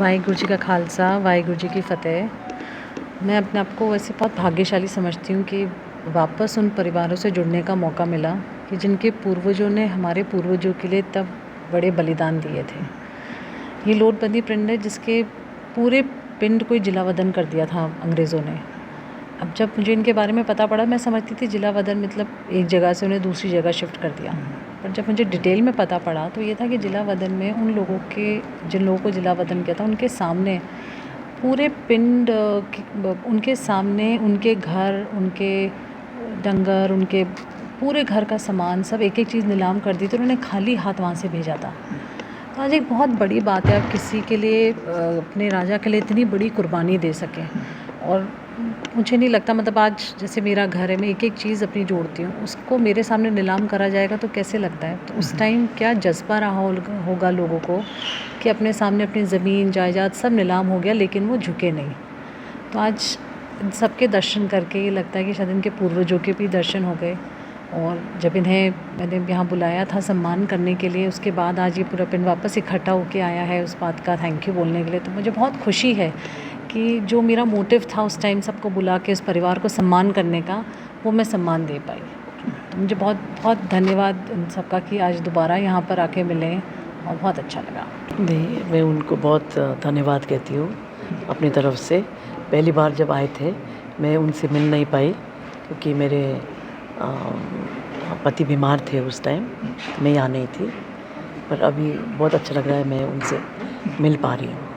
वाहिगुरु जी का खालसा, वाहिगुरु जी की फ़तेह। मैं अपने आप को वैसे बहुत भाग्यशाली समझती हूँ कि वापस उन परिवारों से जुड़ने का मौका मिला कि जिनके पूर्वजों ने हमारे पूर्वजों के लिए तब बड़े बलिदान दिए थे। ये लोटबंदी पिंड है जिसके पूरे पिंड को ही जिलावदन कर दिया था अंग्रेज़ों ने। अब जब मुझे इनके बारे में पता पड़ा, मैं समझती थी जिलावदन मतलब एक जगह से उन्हें दूसरी जगह शिफ्ट कर दिया। पर जब मुझे डिटेल में पता पड़ा तो ये था कि जिला वदन में उन लोगों के, जिन लोगों को जिला वदन किया था, उनके सामने पूरे पिंड, उनके सामने उनके घर, उनके डंगर, उनके पूरे घर का सामान सब एक एक चीज़ नीलाम कर दी थी उन्होंने खाली हाथ वहाँ से भेजा था। तो आज एक बहुत बड़ी बात है, आप किसी के लिए अपने राजा के लिए इतनी बड़ी कुर्बानी दे सकें। और मुझे नहीं लगता मतलब आज जैसे मेरा घर है मैं एक एक चीज़ अपनी जोड़ती हूँ उसको मेरे सामने नीलाम करा जाएगा तो कैसे लगता है? तो उस टाइम क्या जज्बा रहा होगा होगा लोगों को कि अपने सामने अपनी ज़मीन जायदाद सब नीलाम हो गया लेकिन वो झुके नहीं। तो आज सबके दर्शन करके ये लगता है कि शायद इनके पूर्वजों के भी दर्शन हो गए और जब इन्हें मैंने यहाँ बुलाया था सम्मान करने के लिए उसके बाद आज ये पूरा पिंड वापस इकट्ठा होके आया है उस बात का थैंक यू बोलने के लिए तो मुझे बहुत खुशी है कि जो मेरा मोटिव था उस टाइम सबको बुला के उस परिवार को सम्मान करने का, वो मैं सम्मान दे पाई। तो मुझे बहुत बहुत धन्यवाद उन सबका कि आज दोबारा यहाँ पर आके मिले और बहुत अच्छा लगा। नहीं, मैं उनको बहुत धन्यवाद कहती हूँ अपनी तरफ़ से। पहली बार जब आए थे, मैं उनसे मिल नहीं पाई क्योंकि मेरे पति बीमार थे उस टाइम मैं यहाँ नहीं थी। पर अभी बहुत अच्छा लग रहा है मैं उनसे मिल पा रही हूँ।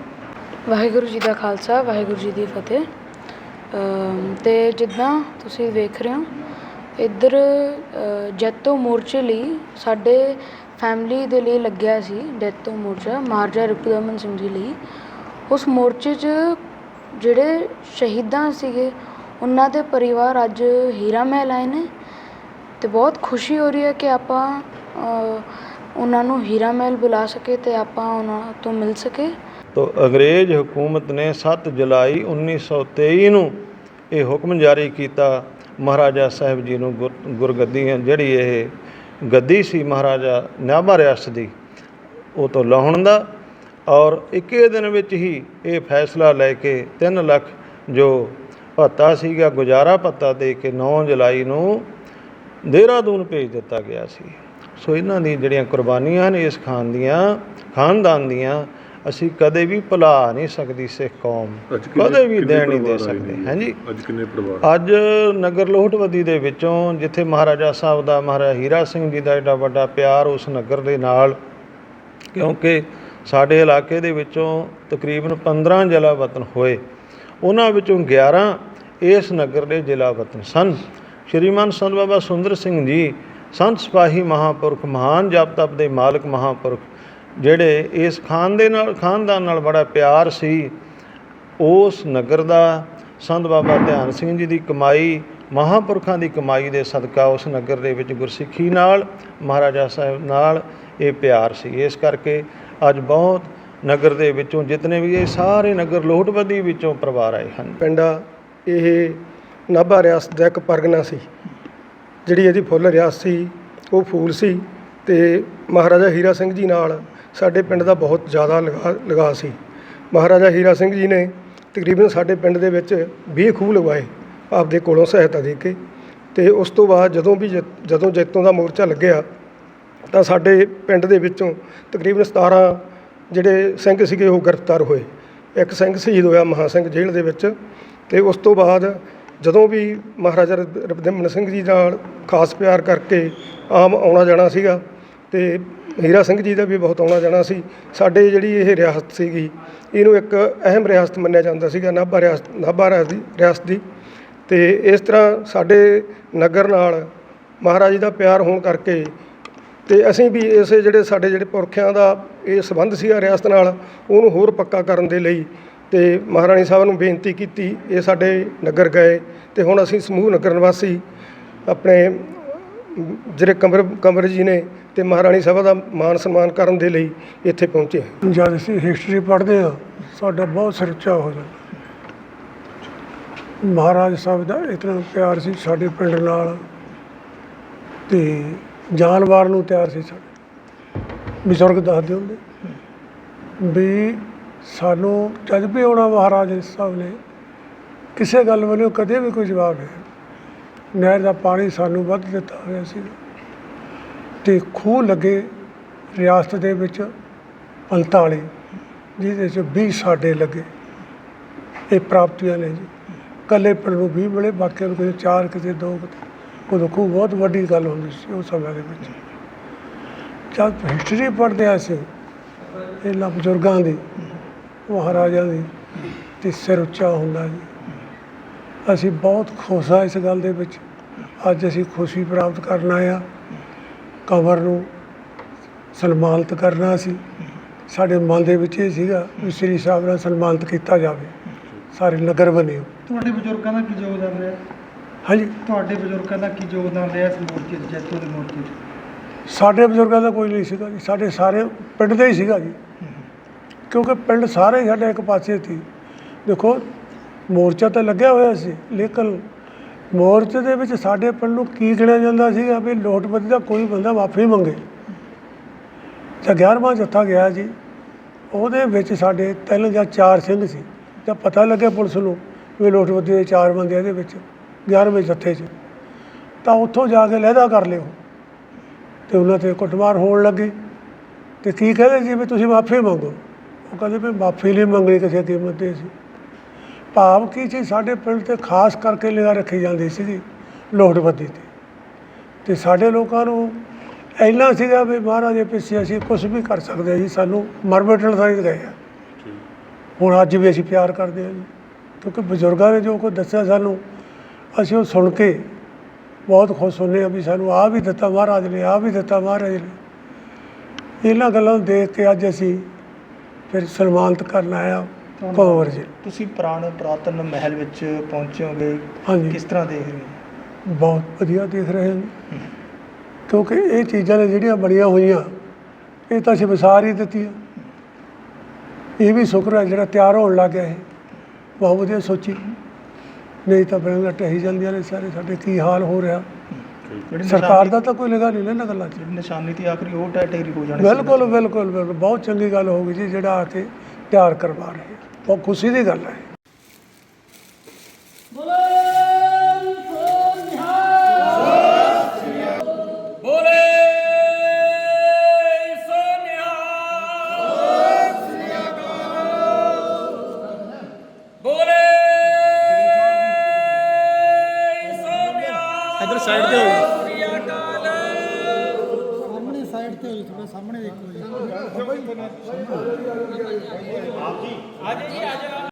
ਵਾਹਿਗੁਰੂ ਜੀ ਦਾ ਖਾਲਸਾ, ਵਾਹਿਗੁਰੂ ਜੀ ਦੀ ਫਤਿਹ। ਅਮ ਤੇ ਜਿੱਦਾਂ ਤੁਸੀਂ ਵੇਖ ਰਹੇ ਹੋ, ਇੱਧਰ ਜੈਤੋ ਮੋਰਚੇ ਲਈ ਸਾਡੇ ਫੈਮਿਲੀ ਦੇ ਲਈ ਲੱਗਿਆ ਸੀ ਜੈਤੋ ਮੋਰਚਾ ਮਹਾਰਾਜਾ ਰਿਪੁਦਮਨ ਸਿੰਘ ਜੀ ਲਈ। ਉਸ ਮੋਰਚੇ 'ਚ ਜਿਹੜੇ ਸ਼ਹੀਦਾਂ ਸੀਗੇ, ਉਹਨਾਂ ਦੇ ਪਰਿਵਾਰ ਅੱਜ ਹੀਰਾ ਮਹਿਲ ਆਏ ਨੇ। ਤੇ ਬਹੁਤ ਖੁਸ਼ੀ ਹੋ ਰਹੀ ਹੈ ਕਿ ਆਪਾਂ ਉਹਨਾਂ ਨੂੰ ਹੀਰਾ ਮਹਿਲ ਬੁਲਾ ਸਕੇ ਤੇ ਆਪਾਂ ਉਹਨਾਂ ਤੋਂ ਮਿਲ ਸਕੇ। ਤੋ ਅੰਗਰੇਜ਼ ਹਕੂਮਤ ਨੇ 7 ਜੁਲਾਈ 1923 ਨੂੰ ਇਹ ਹੁਕਮ ਜਾਰੀ ਕੀਤਾ। ਮਹਾਰਾਜਾ ਸਾਹਿਬ ਜੀ ਨੂੰ ਗੁਰ- ਗੁਰਗੱਦੀ ਜਿਹੜੀ ਇਹ ਗੱਦੀ ਸੀ ਮਹਾਰਾਜਾ ਨਾਭਾ ਰਿਆਸਤ ਦੀ, ਉਹ ਤੋਂ ਲਾਹੁਣ ਦਾ ਔਰ ਇੱਕੇ ਦਿਨ ਵਿੱਚ ਹੀ ਇਹ ਫੈਸਲਾ ਲੈ ਕੇ 3 ਲੱਖ ਜੋ ਭੱਤਾ ਸੀਗਾ, ਗੁਜ਼ਾਰਾ ਭੱਤਾ ਦੇ ਕੇ 9 ਜੁਲਾਈ ਨੂੰ ਦੇਹਰਾਦੂਨ ਭੇਜ ਦਿੱਤਾ ਗਿਆ ਸੀ। ਸੋ ਇਹਨਾਂ ਦੀ ਜਿਹੜੀਆਂ ਕੁਰਬਾਨੀਆਂ ਨੇ ਇਸ ਖਾਨ ਦੀਆਂ, ਖਾਨਦਾਨ ਦੀਆਂ ਅਸੀਂ ਕਦੇ ਵੀ ਭੁਲਾ ਨਹੀਂ ਸਕਦੀ ਸਿੱਖ ਕੌਮ। ਅੱਜ ਕਿੰਨੇ- ਕਦੇ ਵੀ ਕਿੰਨੇ ਦੇਣ ਨਹੀਂ ਦੇ ਪਰਿਵਾਰ ਆਏ ਸਕਦੇ। ਨੇ? ਹਾਂਜੀ। ਅੱਜ ਕਿੰਨੇ ਪਰਿਵਾਰ? ਅੱਜ ਨਗਰ ਲੋਹਟਵਦੀ ਦੇ ਵਿੱਚੋਂ ਜਿੱਥੇ ਮਹਾਰਾਜਾ ਸਾਹਿਬ ਦਾ ਮਹਾਰਾਜਾ ਹੀਰਾ ਸਿੰਘ ਜੀ ਦਾ ਏਡਾ ਵੱਡਾ ਪਿਆਰ ਉਸ ਨਗਰ ਦੇ ਨਾਲ ਕਿਉਂਕਿ ਸਾਡੇ ਇਲਾਕੇ ਦੇ ਵਿੱਚੋਂ ਤਕਰੀਬਨ 15 ਜ਼ਿਲ੍ਹਾ ਵਤਨ ਹੋਏ। ਉਹਨਾਂ ਵਿੱਚੋਂ 11 ਇਸ ਨਗਰ ਦੇ ਜ਼ਿਲ੍ਹਾ ਵਤਨ ਸਨ। ਸ਼੍ਰੀਮਾਨ ਸੰਤ ਬਾਬਾ ਸੁੰਦਰ ਸਿੰਘ ਜੀ ਸੰਤ ਸਿਪਾਹੀ ਮਹਾਪੁਰਖ ਮਹਾਨ ਜਪ ਤਪ ਦੇ ਮਾਲਕ ਮਹਾਪੁਰਖ ਜਿਹੜੇ ਇਸ ਖਾਨ ਦੇ ਨਾਲ, ਖਾਨਦਾਨ ਨਾਲ ਬੜਾ ਪਿਆਰ ਸੀ, ਉਸ ਨਗਰ ਦਾ ਸੰਤ ਬਾਬਾ ਧਿਆਨ ਸਿੰਘ ਜੀ ਦੀ ਕਮਾਈ, ਮਹਾਪੁਰਖਾਂ ਦੀ ਕਮਾਈ ਦੇ ਸਦਕਾ ਉਸ ਨਗਰ ਦੇ ਵਿੱਚ ਗੁਰਸਿੱਖੀ ਨਾਲ, ਮਹਾਰਾਜਾ ਸਾਹਿਬ ਨਾਲ ਇਹ ਪਿਆਰ ਸੀ। ਇਸ ਕਰਕੇ ਅੱਜ ਬਹੁਤ ਨਗਰ ਦੇ ਵਿੱਚੋਂ ਜਿਤਨੇ ਵੀ ਇਹ ਸਾਰੇ ਨਗਰ ਲੋਹਟਵਦੀ ਵਿੱਚੋਂ ਪਰਿਵਾਰ ਆਏ ਹਨ। ਪਿੰਡ ਇਹ ਨਾਭਾ ਰਿਆਸਤ ਦਾ ਇੱਕ ਪਰਗਨਾ ਸੀ। ਜਿਹੜੀ ਇਹਦੀ ਫੁੱਲ ਰਿਆਸਤ ਸੀ, ਉਹ ਫੂਲ ਸੀ ਤੇ ਮਹਾਰਾਜਾ ਹੀਰਾ ਸਿੰਘ ਜੀ ਨਾਲ ਸਾਡੇ ਪਿੰਡ ਦਾ ਬਹੁਤ ਜ਼ਿਆਦਾ ਲਗਾ ਲਗਾ ਸੀ। ਮਹਾਰਾਜਾ ਹੀਰਾ ਸਿੰਘ ਜੀ ਨੇ ਤਕਰੀਬਨ ਸਾਡੇ ਪਿੰਡ ਦੇ ਵਿੱਚ ਵੀਹ ਖੂਹ ਲਗਵਾਏ, ਆਪਦੇ ਕੋਲੋਂ ਸਹਾਇਤਾ ਦੇ ਕੇ। ਅਤੇ ਉਸ ਤੋਂ ਬਾਅਦ ਜਦੋਂ ਵੀ ਜੈ- ਜਦੋਂ ਜੈਤੋਂ ਦਾ ਮੋਰਚਾ ਲੱਗਿਆ, ਤਾਂ ਸਾਡੇ ਪਿੰਡ ਦੇ ਵਿੱਚੋਂ ਤਕਰੀਬਨ 17 ਜਿਹੜੇ ਸਿੰਘ ਸੀਗੇ, ਉਹ ਗ੍ਰਿਫਤਾਰ ਹੋਏ। ਇੱਕ ਸਿੰਘ ਸ਼ਹੀਦ ਹੋਇਆ ਮਹਾ ਸਿੰਘ ਜੇਲ੍ਹ ਦੇ ਵਿੱਚ। ਅਤੇ ਉਸ ਤੋਂ ਬਾਅਦ ਜਦੋਂ ਵੀ ਮਹਾਰਾਜਾ ਰਪ- ਸਿੰਘ ਜੀ ਨਾਲ ਖਾਸ ਪਿਆਰ ਕਰਕੇ ਆਮ ਆਉਣਾ ਜਾਣਾ ਸੀਗਾ ਅਤੇ ਹੀਰਾ ਸਿੰਘ ਜੀ ਦਾ ਵੀ ਬਹੁਤ ਆਉਣਾ ਜਾਣਾ ਸੀ। ਸਾਡੇ ਜਿਹੜੀ ਇਹ ਰਿਆਸਤ ਸੀਗੀ, ਇਹਨੂੰ ਇੱਕ ਅਹਿਮ ਰਿਆਸਤ ਮੰਨਿਆ ਜਾਂਦਾ ਸੀਗਾ, ਨਾਭਾ ਰਿਆਸਤ ਨਾਭਾ ਰਿਆਸਤ ਦੀ ਰਿਆਸਤ ਦੀ। ਅਤੇ ਇਸ ਤਰ੍ਹਾਂ ਸਾਡੇ ਨਗਰ ਨਾਲ ਮਹਾਰਾਜ ਦਾ ਪਿਆਰ ਹੋਣ ਕਰਕੇ ਅਤੇ ਅਸੀਂ ਵੀ ਇਸੇ ਜਿਹੜੇ ਸਾਡੇ ਜਿਹੜੇ ਪੁਰਖਿਆਂ ਦਾ ਇਹ ਸੰਬੰਧ ਸੀਗਾ ਰਿਆਸਤ ਨਾਲ, ਉਹਨੂੰ ਹੋਰ ਪੱਕਾ ਕਰਨ ਦੇ ਲਈ ਤੇ ਮਹਾਰਾਣੀ ਸਾਹਿਬ ਨੂੰ ਬੇਨਤੀ ਕੀਤੀ, ਇਹ ਸਾਡੇ ਨਗਰ ਗਏ ਤੇ ਹੁਣ ਅਸੀਂ ਸਮੂਹ ਨਗਰ ਨਿਵਾਸੀ, ਆਪਣੇ ਜਿਹੜੇ ਕਮਰ ਕਮਰ ਜੀ ਨੇ ਤੇ ਮਹਾਰਾਣੀ ਸਭਾ ਦਾ ਮਾਨ ਸਨਮਾਨ ਕਰਨ ਦੇ ਲਈ ਇੱਥੇ ਪਹੁੰਚੇ ਹਾਂ। ਜਦ ਅਸੀਂ ਹਿਸਟਰੀ ਪੜ੍ਹਦੇ ਹਾਂ, ਸਾਡਾ ਬਹੁਤ ਸਿਰ ਉੱਚਾ ਹੋ ਜਾਂਦਾ। ਮਹਾਰਾਜ ਸਾਹਿਬ ਦਾ ਇਤਨਾ ਪਿਆਰ ਸੀ ਸਾਡੇ ਪਿੰਡ ਨਾਲ ਤੇ ਜਾਨਵਾਰ ਨੂੰ ਤਿਆਰ ਸੀ ਸਾਡੇ। ਬਜ਼ੁਰਗ ਦੱਸਦੇ ਹੁੰਦੇ ਵੀ ਸਾਨੂੰ ਜਦ ਵੀ ਆਉਣਾ ਮਹਾਰਾਜ ਸਾਹਿਬ ਨੇ ਕਿਸੇ ਗੱਲ ਵੱਲੋਂ ਕਦੇ ਵੀ ਕੋਈ ਜਵਾਬ ਨਹੀਂ। ਨਹਿਰ ਦਾ ਪਾਣੀ ਸਾਨੂੰ ਵੱਧ ਦਿੱਤਾ ਹੋਇਆ ਸੀ। ਤੇ ਖੂਹ ਲੱਗੇ ਰਿਆਸਤ ਦੇ ਵਿੱਚ 45 ਜਿਹਦੇ ਚ ਵੀਹ ਸਾਡੇ ਲੱਗੇ। ਇਹ ਪ੍ਰਾਪਤੀਆਂ ਨੇ ਜੀ। ਇਕੱਲੇ ਪਿੰਡ ਨੂੰ ਵੀਹ ਮਿਲੇ ਬਾਕੀਆਂ ਨੂੰ ਕਿਤੇ ਚਾਰ ਕਿਤੇ ਦੋ, ਕਿਤੇ ਉਦੋਂ ਖੂਹ ਬਹੁਤ ਵੱਡੀ ਗੱਲ ਹੁੰਦੀ ਸੀ ਉਸ ਸਮੇਂ ਦੇ ਵਿੱਚ। ਜਦ ਹਿਸਟਰੀ ਪੜ੍ਹਦੇ ਹਾਂ ਅਸੀਂ, ਇਹਨਾਂ ਬਜ਼ੁਰਗਾਂ ਦੀ ਮਹਾਰਾਜਾ ਦੀ, ਤੇ ਸਿਰ ਉੱਚਾ ਹੁੰਦਾ ਜੀ। ਅਸੀਂ ਬਹੁਤ ਖੁਸ਼ ਹਾਂ ਇਸ ਗੱਲ ਦੇ ਵਿੱਚ। ਅੱਜ ਅਸੀਂ ਖੁਸ਼ੀ ਪ੍ਰਾਪਤ ਕਰਨ ਆਏ ਕਬਰ ਨੂੰ ਸਨਮਾਨਿਤ ਕਰਨਾ ਸੀ। ਸਾਡੇ ਮਨ ਦੇ ਵਿੱਚ ਇਹ ਸੀਗਾ ਵੀ ਸ੍ਰੀ ਸਾਹਿਬ ਨਾਲ ਸਨਮਾਨਿਤ ਕੀਤਾ ਜਾਵੇ। ਸਾਰੇ ਨਗਰ ਬਣੇ ਤੁਹਾਡੇ ਬਜ਼ੁਰਗਾਂ ਦਾ ਕੀ ਯੋਗਦਾਨ ਰਿਹਾ? ਹਾਂਜੀ। ਤੁਹਾਡੇ ਬਜ਼ੁਰਗਾਂ ਦਾ ਕੀ ਯੋਗਦਾਨ ਰਿਹਾ ਇਸ ਮੋਰਚੇ 'ਚ ਜੈਤੋ ਦੇ ਮੋਰਚੇ 'ਚ ਸਾਡੇ ਬਜ਼ੁਰਗਾਂ ਦਾ ਕੋਈ ਨਹੀਂ ਸੀਗਾ ਜੀ। ਸਾਡੇ ਸਾਰੇ ਪਿੰਡ ਦੇ ਹੀ ਸੀਗਾ ਜੀ। ਕਿਉਂਕਿ ਪਿੰਡ ਸਾਰੇ ਸਾਡੇ ਇੱਕ ਪਾਸੇ ਸੀ। ਦੇਖੋ ਮੋਰਚਾ ਤਾਂ ਲੱਗਿਆ ਹੋਇਆ ਸੀ ਲੇਕਿਨ ਮੋਰਚੇ ਦੇ ਵਿੱਚ ਸਾਡੇ ਪਿੰਡ ਨੂੰ ਕੀ ਗਿਣਿਆ ਜਾਂਦਾ ਸੀਗਾ ਵੀ ਲੋਟਪਤੀ ਦਾ ਕੋਈ ਬੰਦਾ ਮਾਫੀ ਮੰਗੇ। ਤਾਂ 11ਵਾਂ ਜੱਥਾ ਗਿਆ ਜੀ, ਉਹਦੇ ਵਿੱਚ ਸਾਡੇ ਤਿੰਨ ਜਾਂ ਚਾਰ ਸਿੰਘ ਸੀ। ਜਦ ਪਤਾ ਲੱਗਿਆ ਪੁਲਿਸ ਨੂੰ ਵੀ ਲੋਟਪਤੀ ਦੇ ਚਾਰ ਬੰਦੇ ਇਹਦੇ ਵਿੱਚ 11ਵੇਂ ਜੱਥੇ 'ਚ। ਤਾਂ ਉੱਥੋਂ ਜਾ ਕੇ ਲਹਿਦਾ ਕਰ ਲਿਓ। ਤੇ ਉਹਨਾਂ ਤੇ ਕੁੱਟਮਾਰ ਹੋਣ ਲੱਗੀ। ਤੇ ਕੀ ਕਹਿੰਦੇ ਜੀ ਵੀ ਤੁਸੀਂ ਮਾਫੀ ਮੰਗੋ? ਉਹ ਕਹਿੰਦੇ ਵੀ ਮਾਫੀ ਨਹੀਂ ਮੰਗਣੀ ਕਿਸੇ ਕੀਮਤ ਤੇ ਸੀ ਭਾਵ ਕੀ ਸੀ? ਸਾਡੇ ਪਿੰਡ ਤੇ ਖਾਸ ਕਰਕੇ ਨਿਗਾਹ ਰੱਖੀ ਜਾਂਦੀ ਸੀਗੀ ਲੋਟਬੱਦੀ ਤੇ। ਤੇ ਸਾਡੇ ਲੋਕਾਂ ਨੂੰ ਇੰਨਾ ਸੀਗਾ ਵੀ ਮਹਾਰਾਜ ਦੇ ਪਿੱਛੇ ਅਸੀਂ ਕੁਝ ਵੀ ਕਰ ਸਕਦੇ ਹਾਂ ਜੀ ਸਾਨੂੰ ਮਰ ਮਿਟਣ ਸਾਈਂ ਗਏ ਆ। ਹੁਣ ਅੱਜ ਵੀ ਅਸੀਂ ਪਿਆਰ ਕਰਦੇ ਹਾਂ ਜੀ। ਕਿਉਂਕਿ ਬਜ਼ੁਰਗਾਂ ਨੇ ਜੋ ਕੁਝ ਦੱਸਿਆ ਸਾਨੂੰ ਅਸੀਂ ਉਹ ਸੁਣ ਕੇ ਬਹੁਤ ਖੁਸ਼ ਹੁੰਦੇ ਆ ਵੀ ਸਾਨੂੰ ਆਹ ਵੀ ਦਿੱਤਾ ਮਹਾਰਾਜ ਨੇ ਆਹ ਵੀ ਦਿੱਤਾ ਮਹਾਰਾਜ ਨੇ। ਇਹਨਾਂ ਗੱਲਾਂ ਨੂੰ ਦੇਖ ਕੇ ਅੱਜ ਅਸੀਂ ਫਿਰ ਸਨਮਾਨਿਤ ਕਰਨ ਆਇਆ ਕੰਵਰ ਜੀ। ਤੁਸੀਂ ਪੁਰਾਣੇ ਪੁਰਾਤਨ ਮਹਿਲ ਵਿੱਚ ਪਹੁੰਚੇ ਹੋਗੇ ਹਾਂਜੀ। ਕਿਸ ਤਰ੍ਹਾਂ ਦੇਖ ਰਹੇ ਹੋ? ਬਹੁਤ ਵਧੀਆ ਦੇਖ ਰਹੇ ਹਾਂ ਜੀ। ਕਿਉਂਕਿ ਇਹ ਚੀਜ਼ਾਂ ਨੇ ਜਿਹੜੀਆਂ ਬਣੀਆਂ ਹੋਈਆਂ ਇਹ ਤਾਂ ਅਸੀਂ ਵਿਸਾਰ ਹੀ ਦਿੱਤੀਆਂ। ਇਹ ਵੀ ਸ਼ੁਕਰ ਹੈ ਜਿਹੜਾ ਤਿਆਰ ਹੋਣ ਲੱਗ ਗਿਆ ਇਹ। ਬਹੁਤ ਵਧੀਆ ਸੋਚੀ। ਨਹੀਂ ਤਾਂ ਬਿਨਾਂ ਟਹੀ ਜਾਂਦੀਆਂ ਨੇ ਸਾਰੇ ਸਾਡੇ ਕੀ ਹਾਲ ਹੋ ਰਿਹਾ। ਜਿਹੜੀ ਸਰਕਾਰ ਦਾ ਤਾਂ ਕੋਈ ਲਗਾ ਨਹੀਂ ਲੈਣਾ ਗੱਲਾਂ 'ਚ। ਜਿਹੜੀ ਨਿਸ਼ਾਨੀ ਤੇ ਆਖਰੀ ਉਹ ਟੈਟੇਰੀ ਹੋ ਜਾਣੀ ਸੀ। ਬਿਲਕੁਲ ਬਿਲਕੁਲ ਬਿਲਕੁਲ। ਬਹੁਤ ਚੰਗੀ ਗੱਲ ਹੋ ਗਈ ਜੀ ਜਿਹੜਾ ਆ ਕੇ ਤਿਆਰ ਕਰਵਾ ਰਹੇ ਆ। ਬਹੁਤ ਖੁਸ਼ੀ ਦੀ ਗੱਲ ਹੈ। ਇੱਧਰ ਸਾਈਡ ਤੇ ਹੋ ਸਾਹਮਣੇ ਸਾਈਡ ਤੇ ਹੋਈ ਥੋੜਾ ਸਾਹਮਣੇ ਦੇਖੋ ਜੀ।